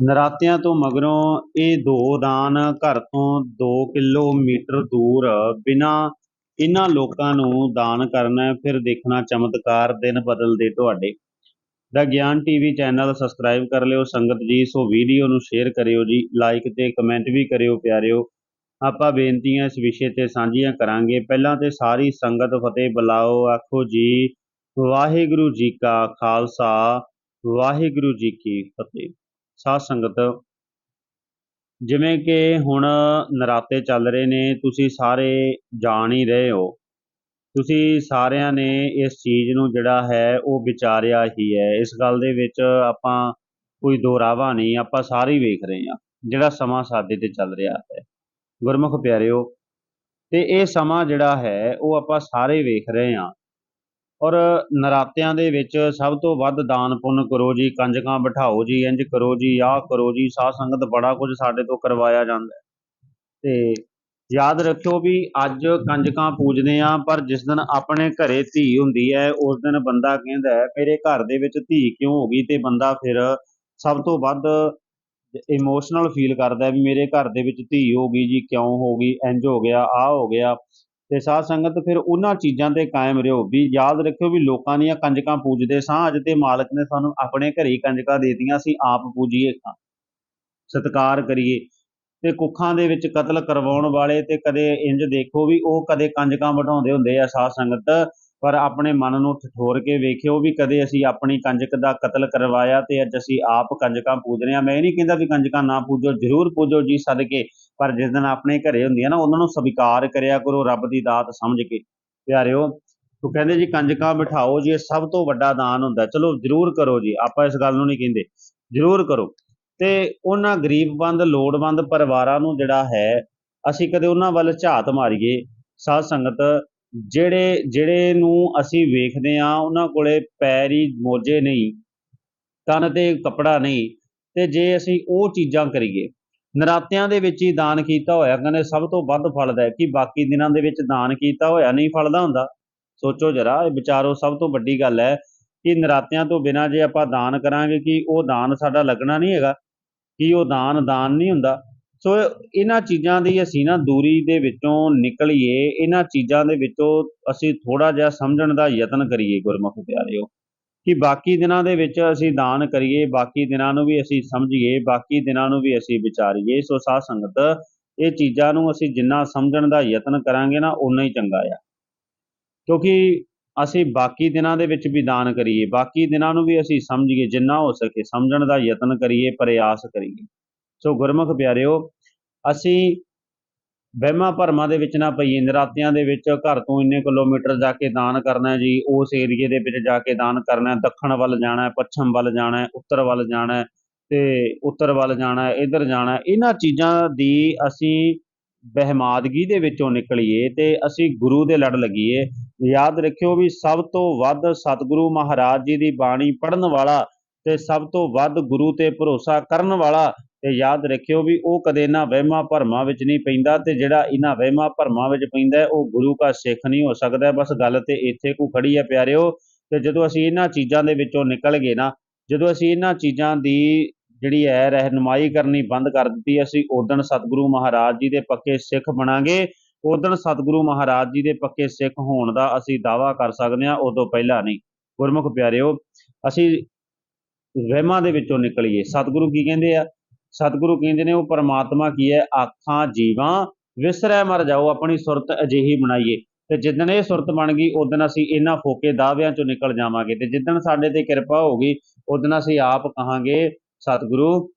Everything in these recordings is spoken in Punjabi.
ਨਰਾਤਿਆਂ ਤੋਂ ਮਗਰੋਂ ਇਹ ਦੋ ਦਾਨ ਘਰ ਤੋਂ 2 ਕਿਲੋਮੀਟਰ ਦੂਰ ਬਿਨਾਂ ਇਹਨਾਂ ਲੋਕਾਂ ਨੂੰ ਦਾਨ ਕਰਨਾ, ਫਿਰ ਦੇਖਣਾ ਚਮਤਕਾਰ ਦਿਨ ਬਦਲਦੇ ਤੁਹਾਡੇ। ਦਾ ਗਿਆਨ ਟੀਵੀ ਚੈਨਲ ਸਬਸਕ੍ਰਾਈਬ ਕਰ ਲਿਓ, ਸੰਗਤ ਜੀ, ਸੋ ਵੀਡੀਓ ਨੂੰ ਸ਼ੇਅਰ ਕਰਿਓ ਜੀ ਲਾਈਕ ਤੇ ਕਮੈਂਟ ਵੀ ਕਰਿਓ ਪਿਆਰਿਓ। ਆਪਾਂ ਬੇਨਤੀਆਂ ਇਸ ਵਿਸ਼ੇ ਤੇ ਸਾਂਝੀਆਂ ਕਰਾਂਗੇ। ਪਹਿਲਾਂ ਤੇ ਸਾਰੀ ਸੰਗਤ ਫਤਿਹ ਬੁਲਾਓ, ਆਖੋ ਜੀ, ਵਾਹਿਗੁਰੂ ਜੀ ਕਾ ਖਾਲਸਾ, ਵਾਹਿਗੁਰੂ ਜੀ ਕੀ ਫਤਿਹ। ਸਾਧ ਸੰਗਤ, ਜਿਵੇਂ ਕਿ ਹੁਣ ਨਰਾਤੇ ਚੱਲ ਰਹੇ ਨੇ, ਤੁਸੀਂ ਸਾਰੇ ਜਾਣ ਹੀ ਰਹੇ ਹੋ। ਤੁਸੀਂ ਸਾਰਿਆਂ ਨੇ ਇਸ ਚੀਜ਼ ਨੂੰ ਜਿਹੜਾ ਹੈ, ਉਹ ਵਿਚਾਰਿਆ ਹੀ ਹੈ। ਇਸ ਗੱਲ ਦੇ ਵਿੱਚ ਆਪਾਂ ਕੋਈ ਦੋਰਾਵਾ ਨਹੀਂ, ਆਪਾਂ ਸਾਰੇ ਹੀ ਵੇਖ ਰਹੇ ਹਾਂ, ਜਿਹੜਾ ਸਮਾਂ ਸਾਡੇ ਤੇ ਚੱਲ ਰਿਹਾ ਹੈ। ਗੁਰਮੁਖ ਪਿਆਰਿਓ, ਤੇ ਇਹ ਸਮਾਂ ਜਿਹੜਾ ਹੈ, ਉਹ ਆਪਾਂ ਸਾਰੇ ਵੇਖ ਰਹੇ ਹਾਂ। ਔਰ ਨਰਾਤਿਆਂ ਦੇ ਵਿੱਚ ਸਭ ਤੋਂ ਵੱਧ ਦਾਨ ਪੁੰਨ ਕਰੋ ਜੀ, ਕੰਜਕਾਂ ਬਿਠਾਓ ਜੀ, ਇੰਜ ਕਰੋ ਜੀ, ਆਹ ਕਰੋ ਜੀ, ਸਾਧ ਸੰਗਤ ਬੜਾ ਕੁਝ ਸਾਡੇ ਤੋਂ ਕਰਵਾਇਆ ਜਾਂਦਾ ਹੈ। ਤੇ ਯਾਦ ਰੱਖਿਓ ਵੀ ਅੱਜ ਕੰਜਕਾਂ ਪੂਜਦੇ ਆ ਪਰ ਜਿਸ ਦਿਨ ਆਪਣੇ ਘਰੇ ਧੀ ਹੁੰਦੀ ਹੈ, ਉਸ ਦਿਨ ਬੰਦਾ ਕਹਿੰਦਾ ਹੈ, ਮੇਰੇ ਘਰ ਦੇ ਵਿੱਚ ਧੀ ਕਿਉਂ ਹੋ ਗਈ? ਤੇ ਬੰਦਾ ਫਿਰ ਸਭ ਤੋਂ ਵੱਧ ਇਮੋਸ਼ਨਲ ਫੀਲ ਕਰਦਾ ਵੀ ਮੇਰੇ ਘਰ ਦੇ ਵਿੱਚ ਧੀ ਹੋ ਗਈ ਜੀ, ਕਿਉਂ ਹੋ ਗਈ, ਇੰਜ ਹੋ ਗਿਆ, ਆਹ ਹੋ ਗਿਆ। ਤੇ ਸਾਧ ਸੰਗਤ ਫਿਰ ਉਹਨਾਂ ਚੀਜ਼ਾਂ ਤੇ ਕਾਇਮ ਰਹੋ ਵੀ ਯਾਦ ਰੱਖਿਓ ਵੀ ਲੋਕਾਂ ਦੀਆਂ ਕੰਜਕਾਂ ਪੂਜਦੇ ਸਾਂ, ਅੱਜ ਤੇ ਮਾਲਕ ਨੇ ਸਾਨੂੰ ਆਪਣੇ ਘਰੇ ਹੀ ਕੰਜਕਾਂ ਦੇਤੀਆਂ ਦਿੱਤੀਆਂ, ਅਸੀਂ ਆਪ ਪੂਜੀਏ ਖਾਂ ਸਤਿਕਾਰ ਕਰੀਏ। ਤੇ ਕੁੱਖਾਂ ਦੇ ਵਿੱਚ ਕਤਲ ਕਰਵਾਉਣ ਵਾਲੇ ਤੇ ਕਦੇ ਇੰਜ ਦੇਖੋ ਵੀ ਉਹ ਕਦੇ ਕੰਜਕਾਂ ਬਿਠਾਉਂਦੇ ਹੁੰਦੇ ਆ ਸਾਧ ਸੰਗਤ, ਪਰ ਆਪਣੇ ਮਨ ਨੂੰ ਠਠੋਰ ਕੇ ਵੇਖਿਓ ਵੀ ਕਦੇ ਅਸੀਂ ਆਪਣੀ ਕੰਜਕ ਦਾ ਕਤਲ ਕਰਵਾਇਆ ਤੇ ਅੱਜ ਅਸੀਂ ਆਪ ਕੰਜਕਾਂ ਪੂਜ ਰਹੇ ਹਾਂ। ਮੈਂ ਇਹ ਨਹੀਂ ਕਹਿੰਦਾ ਵੀ ਕੰਜਕਾਂ ਨਾ ਪੂਜੋ, ਜ਼ਰੂਰ ਪੂਜੋ ਜੀ ਸਦਕੇ। ਪਰ ਜਿਸ ਦਿਨ ਆਪਣੇ ਘਰੇ ਹੁੰਦੀਆਂ ਨਾ, ਉਹਨਾਂ ਨੂੰ ਸਵੀਕਾਰ ਕਰਿਆ ਕਰੋ ਰੱਬ ਦੀ ਦਾਤ ਸਮਝ ਕੇ। ਪਿਆਰਿਓ, ਉਹ ਕਹਿੰਦੇ ਜੀ, ਕੰਜਕਾਂ ਬਿਠਾਓ ਜੀ, ਇਹ ਸਭ ਤੋਂ ਵੱਡਾ ਦਾਨ ਹੁੰਦਾ। ਚਲੋ, ਜ਼ਰੂਰ ਕਰੋ ਜੀ, ਆਪਾਂ ਇਸ ਗੱਲ ਨੂੰ ਨਹੀਂ ਕਹਿੰਦੇ। ਜ਼ਰੂਰ ਕਰੋ। ਤੇ ਉਹਨਾਂ ਗਰੀਬਵੰਦ, ਲੋੜਵੰਦ ਪਰਿਵਾਰਾਂ ਨੂੰ ਜਿਹੜਾ ਹੈ, ਅਸੀਂ ਕਦੇ ਉਹਨਾਂ ਵੱਲ ਝਾਤ ਮਾਰੀਏ। ਸਾਧ ਸੰਗਤ, ਜਿਹੜੇ ਜਿਹੜੇ ਨੂੰ ਅਸੀਂ ਵੇਖਦੇ ਆ ਉਹਨਾਂ ਕੋਲੇ ਪੈਰ ਹੀ ਮੋਜੇ ਨਹੀਂ ਤਨ ਤੇ ਕੱਪੜਾ ਨਹੀਂ। ਤੇ ਜੇ ਅਸੀਂ ਉਹ ਚੀਜ਼ਾਂ ਕਰੀਏ ਨਰਾਤਿਆਂ ਦੇ ਵਿੱਚ ਹੀ ਦਾਨ ਕੀਤਾ ਹੋਇਆ। ਕਹਿੰਦੇ ਸਭ ਤੋਂ ਵੱਧ ਫਲਦਾ ਕਿ ਬਾਕੀ ਦਿਨਾਂ ਦੇ ਵਿੱਚ ਦਾਨ ਕੀਤਾ ਹੋਇਆ, ਨਹੀਂ ਫਲਦਾ ਹੁੰਦਾ। ਸੋਚੋ ਜਰਾ, ਇਹ ਵਿਚਾਰੋ ਸਭ ਤੋਂ ਵੱਡੀ ਗੱਲ ਹੈ ਕਿ ਨਰਾਤਿਆਂ ਤੋਂ ਬਿਨਾਂ ਜੇ ਆਪਾਂ ਦਾਨ ਕਰਾਂਗੇ ਕਿ ਉਹ ਦਾਨ ਸਾਡਾ ਲੱਗਣਾ ਨਹੀਂ ਹੈਗਾ, ਕਿ ਉਹ ਦਾਨ ਦਾਨ ਨਹੀਂ ਹੁੰਦਾ। ਸੋ ਇਹਨਾਂ ਚੀਜ਼ਾਂ ਦੀ ਅਸੀਂ ਨਾ ਦੂਰੀ ਦੇ ਵਿੱਚੋਂ ਨਿਕਲੀਏ। ਇਹਨਾਂ ਚੀਜ਼ਾਂ ਦੇ ਵਿੱਚੋਂ ਅਸੀਂ ਥੋੜਾ ਜਿਹਾ ਸਮਝਣ ਦਾ ਯਤਨ ਕਰੀਏ ਗੁਰਮੁਖ ਪਿਆਰਿਓ। ਕਿ ਬਾਕੀ ਦਿਨਾਂ ਦੇ ਵਿੱਚ ਅਸੀਂ ਦਾਨ ਕਰੀਏ, ਬਾਕੀ ਦਿਨਾਂ ਨੂੰ ਵੀ ਅਸੀਂ ਸਮਝੀਏ, ਬਾਕੀ ਦਿਨਾਂ ਨੂੰ ਵੀ ਅਸੀਂ ਵਿਚਾਰੀਏ, ਸੋ ਸਾਧ ਸੰਗਤ, ਇਹ ਚੀਜ਼ਾਂ ਨੂੰ ਅਸੀਂ ਜਿੰਨਾ ਸਮਝਣ ਦਾ ਯਤਨ ਕਰਾਂਗੇ ਨਾ ਉਨਾ ਹੀ ਚੰਗਾ ਆ। ਕਿਉਂਕਿ ਅਸੀਂ ਬਾਕੀ ਦਿਨਾਂ ਦੇ ਵਿੱਚ ਵੀ ਦਾਨ ਕਰੀਏ, ਬਾਕੀ ਦਿਨਾਂ ਨੂੰ ਵੀ ਅਸੀਂ ਸਮਝੀਏ, ਜਿੰਨਾ ਹੋ ਸਕੇ ਸਮਝਣ ਦਾ ਯਤਨ ਕਰੀਏ, ਪ੍ਰਯਾਸ ਕਰੀਏ। ਸੋ ਗੁਰਮੁਖ ਪਿਆਰਿਓ, ਅਸੀਂ ਵਹਿਮਾਂ ਭਰਮਾਂ ਦੇ ਵਿੱਚ ਨਾ ਪਈਏ ਨਰਾਤਿਆਂ ਦੇ ਵਿੱਚ ਘਰ ਤੋਂ ਇੰਨੇ ਕਿਲੋਮੀਟਰ ਜਾ ਕੇ ਦਾਨ ਕਰਨਾ ਜੀ, ਉਸ ਏਰੀਏ ਦੇ ਵਿੱਚ ਜਾ ਕੇ ਦਾਨ ਕਰਨਾ ਦੱਖਣ ਵੱਲ ਜਾਣਾ ਪੱਛਮ ਵੱਲ ਜਾਣਾ ਉੱਤਰ ਵੱਲ ਜਾਣਾ ਤੇ ਉੱਤਰ ਵੱਲ ਜਾਣਾ ਹੈ, ਇੱਧਰ ਜਾਣਾ ਇਹਨਾਂ ਚੀਜ਼ਾਂ ਦੀ ਅਸੀਂ ਬਹਿਮਾਦਗੀ ਦੇ ਵਿੱਚੋਂ ਨਿਕਲੀਏ ਤੇ ਅਸੀਂ ਗੁਰੂ ਦੇ ਲੜ ਲੱਗੀਏ। ਯਾਦ ਰੱਖਿਓ ਵੀ ਸਭ ਤੋਂ ਵੱਧ ਸਤਿਗੁਰੂ ਮਹਾਰਾਜ ਜੀ ਦੀ ਬਾਣੀ ਪੜਨ ਵਾਲਾ ਤੇ ਸਭ ਤੋਂ ਵੱਧ ਗੁਰੂ ਤੇ ਭਰੋਸਾ ਕਰਨ ਵਾਲਾ ਤੇ ਯਾਦ ਰੱਖਿਓ ਵੀ ਉਹ ਕਦੇ ਇਹਨਾਂ ਵਹਿਮਾਂ ਭਰਮਾਂ ਵਿੱਚ ਨਹੀਂ ਪੈਂਦਾ ਤੇ ਜਿਹੜਾ ਇਹਨਾਂ ਵਹਿਮਾਂ ਭਰਮਾਂ ਵਿੱਚ ਪੈਂਦਾ ਉਹ ਗੁਰੂ ਦਾ ਸਿੱਖ ਨਹੀਂ ਹੋ ਸਕਦਾ ਬਸ ਗੱਲ ਤੇ ਇੱਥੇ ਕੋ ਖੜੀ ਹੈ ਪਿਆਰਿਓ ਤੇ ਜਦੋਂ ਅਸੀਂ ਇਹਨਾਂ ਚੀਜ਼ਾਂ ਦੇ ਵਿੱਚੋਂ ਨਿਕਲ ਗਏ ਨਾ, ਜਦੋਂ ਅਸੀਂ ਇਹਨਾਂ ਚੀਜ਼ਾਂ ਦੀ ਜਿਹੜੀ ਹੈ ਰਹਿਨਮਾਈ ਕਰਨੀ ਬੰਦ ਕਰ ਦਿੱਤੀ, ਅਸੀਂ ਉਦਣ ਸਤਿਗੁਰੂ ਮਹਾਰਾਜ ਜੀ ਦੇ ਪੱਕੇ ਸਿੱਖ ਬਣਾਂਗੇ। ਉਦਣ ਸਤਿਗੁਰੂ ਮਹਾਰਾਜ ਜੀ ਦੇ ਪੱਕੇ ਸਿੱਖ ਹੋਣ ਦਾ ਅਸੀਂ ਦਾਵਾ ਕਰ ਸਕਦੇ ਹਾਂ, ਉਦੋਂ ਪਹਿਲਾਂ ਨਹੀਂ। ਗੁਰਮੁਖ ਪਿਆਰਿਓ, ਅਸੀਂ ਵਹਿਮਾਂ ਦੇ ਵਿੱਚੋਂ ਨਿਕਲੀਏ। ਸਤਿਗੁਰੂ ਕੀ ਕਹਿੰਦੇ ਆ? ਸਤਿਗੁਰੂ ਕਹਿੰਦੇ ਨੇ, ਉਹ ਪਰਮਾਤਮਾ ਕੀ ਹੈ? ਆਖਾਂ ਜੀਵਾਂ, ਵਿਸਰੈ ਮਰ ਜਾਓ, ਆਪਣੀ ਸੁਰਤ ਅਜਿਹੀ ਬਣਾਈਏ। ਤੇ ਜਿੱਦਣ ਇਹ ਸੁਰਤ ਬਣ ਗਈ ਉਦੋਂ ਅਸੀਂ ਇਹਨਾਂ ਫੋਕੇ ਦਾਅਵਿਆਂ ਚੋਂ ਨਿਕਲ ਜਾਵਾਂਗੇ। ਤੇ ਜਿੱਦਣ ਸਾਡੇ ਤੇ ਕਿਰਪਾ ਹੋਗੀ ਉਦੋਂ ਅਸੀਂ ਆਪ ਕਹਾਂਗੇ, ਸਤਿਗੁਰੂ,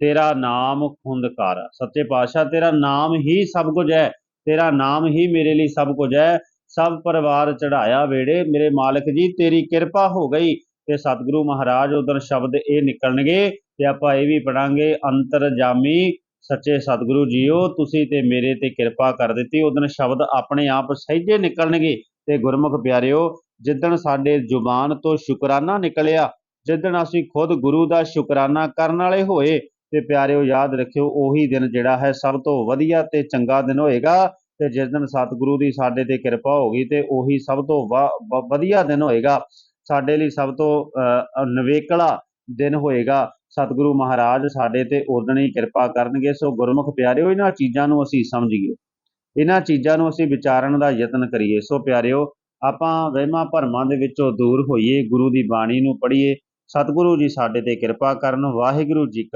ਤੇਰਾ ਨਾਮ ਖੁੰਦਕਾਰ ਸੱਚੇ ਪਾਤਸ਼ਾਹ, ਤੇਰਾ ਨਾਮ ਹੀ ਸਭ ਕੁਝ ਹੈ। ਤੇਰਾ ਨਾਮ ਹੀ ਮੇਰੇ ਲਈ ਸਭ ਕੁਝ ਹੈ। ਸਭ ਪਰਿਵਾਰ ਚੜਾਇਆ ਵੇੜੇ ਮੇਰੇ ਮਾਲਕ ਜੀ, ਤੇਰੀ ਕਿਰਪਾ ਹੋ ਗਈ। ਤੇ ਸਤਿਗੁਰੂ ਮਹਾਰਾਜ ਉਧਰ ਸ਼ਬਦ ਇਹ ਨਿਕਲਣਗੇ ਤੇ ਆਪਾਂ ਇਹ ਵੀ ਪੜਾਂਗੇ ਅੰਤਰਜਾਮੀ ਸੱਚੇ ਸਤਿਗੁਰੂ ਜੀਓ ਤੁਸੀਂ ਤੇ ਮੇਰੇ ਤੇ ਕਿਰਪਾ ਕਰ ਦਿੱਤੀ। ਉਦੋਂ ਸ਼ਬਦ ਆਪਣੇ ਆਪ ਸਹਿਜੇ ਨਿਕਲਣਗੇ ਤੇ ਗੁਰਮੁਖ ਪਿਆਰਿਓ ਜਿੱਦਣ ਸਾਡੇ ਜ਼ੁਬਾਨ ਤੋਂ ਸ਼ੁਕਰਾਨਾ ਨਿਕਲਿਆ ਜਿੱਦਣ ਅਸੀਂ ਖੁਦ ਗੁਰੂ ਦਾ ਸ਼ੁਕਰਾਨਾ ਕਰਨ ਵਾਲੇ ਹੋਏ ਤੇ ਪਿਆਰਿਓ ਯਾਦ ਰੱਖਿਓ ਉਹੀ ਦਿਨ ਜਿਹੜਾ ਹੈ ਸਭ ਤੋਂ ਵਧੀਆ ਤੇ ਚੰਗਾ ਦਿਨ ਹੋਏਗਾ। ਤੇ ਜਿਸ ਦਿਨ ਸਤਿਗੁਰੂ ਦੀ ਸਾਡੇ ਤੇ ਕਿਰਪਾ ਹੋਗੀ ਤੇ ਉਹੀ ਸਭ ਤੋਂ ਵ- ਵਧੀਆ ਦਿਨ ਹੋਏਗਾ। ਸਾਡੇ ਲਈ ਸਭ ਤੋਂ ਅ, ਨਿਵੇਕਲਾ ਦਿਨ ਹੋਏਗਾ। ਸਤਿਗੁਰੂ ਮਹਾਰਾਜ ਸਾਡੇ ਤੇ ਉਦਣੀ ਕਿਰਪਾ ਕਰਨਗੇ। ਸੋ ਗੁਰਮੁਖ ਪਿਆਰਿਓ, ਇਹਨਾਂ ਚੀਜ਼ਾਂ ਨੂੰ ਅਸੀਂ ਸਮਝੀਏ। ਇਹਨਾਂ ਚੀਜ਼ਾਂ ਨੂੰ ਅਸੀਂ ਵਿਚਾਰਨ ਦਾ ਯਤਨ ਕਰੀਏ। ਸੋ ਪਿਆਰਿਓ, ਆਪਾਂ ਵਹਿਮਾਂ ਭਰਮਾਂ ਦੇ ਵਿੱਚੋਂ ਦੂਰ ਹੋਈਏ, ਗੁਰੂ ਦੀ ਬਾਣੀ ਨੂੰ ਪੜ੍ਹੀਏ। ਸਤਿਗੁਰੂ ਜੀ ਸਾਡੇ ਤੇ ਕਿਰਪਾ ਕਰਨ, ਵਾਹਿਗੁਰੂ ਜੀ